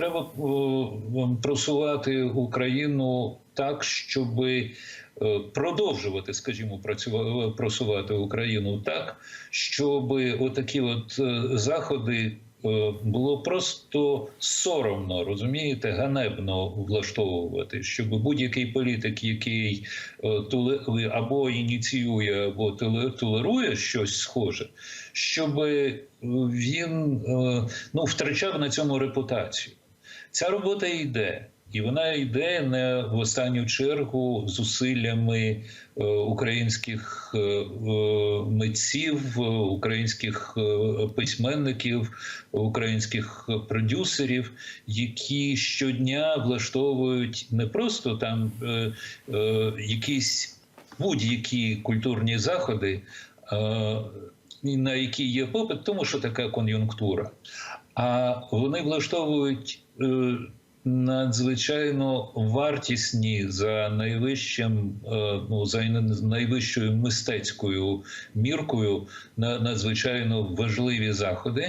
треба просувати Україну так, щоб е, продовжувати, скажімо, працювати просувати Україну так, щоб отакі от е, заходи. е, Було просто соромно, розумієте, ганебно влаштовувати, щоб будь-який політик, який е, туле- або ініціює, або толе- толерує щось схоже, щоб він е, ну, втрачав на цьому репутацію. Ця робота йде, і вона йде не в останню чергу зусиллями е, українських е, е, митців, українських письменників, українських продюсерів, які щодня влаштовують не просто там якісь будь-які культурні заходи. на які є попит, тому що така кон'юнктура. А вони влаштовують надзвичайно вартісні за найвищим, е, ну за найвищою мистецькою міркою на надзвичайно важливі заходи.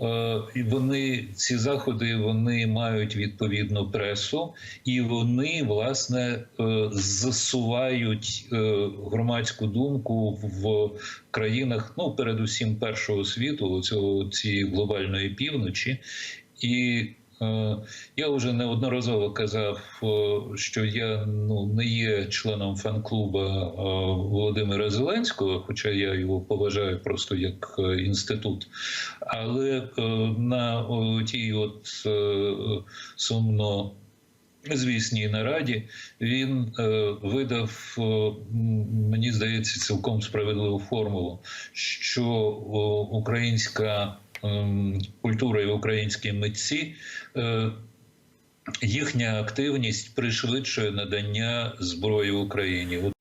Е, І вони ці заходи вони мають відповідну пресу, і вони власне е, засувають е, громадську думку в країнах, ну передусім першого світу, цього цієї глобальної півночі, і е, я вже неодноразово казав, е, що я ну не є членом фан-клуба е, Володимира Зеленського, хоча я його поважаю просто як е, інститут. Але е, на тій от е, сумно. Звісній нараді він е, видав, е, мені здається, цілком справедливу формулу, що українська ем, культура і українські митці. Е, Їхня активність пришвидшує надання зброї Україні.